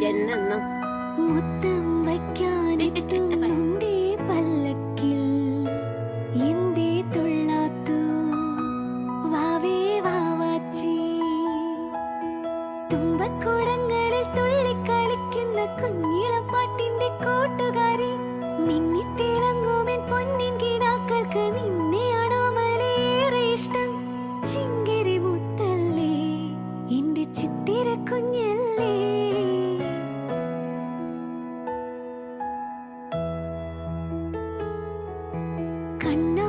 ചെന്നെന്നും മുത്തം വയ്ക്കാനെത്തുന്നുണ്ടേ പല്ലക്കിൽ. എന്തേ തുള്ളാത്തു. വാവേ വാവാച്ചി. തുമ്പക്കുടങ്ങളിൽ തുള്ളിക്കളിക്കുന്ന കുഞ്ഞിളപ്പാട്ടിന്റെ കൂട്ടുകാരി വീരക്കുഞ്ഞല്ലേ കണ്ണ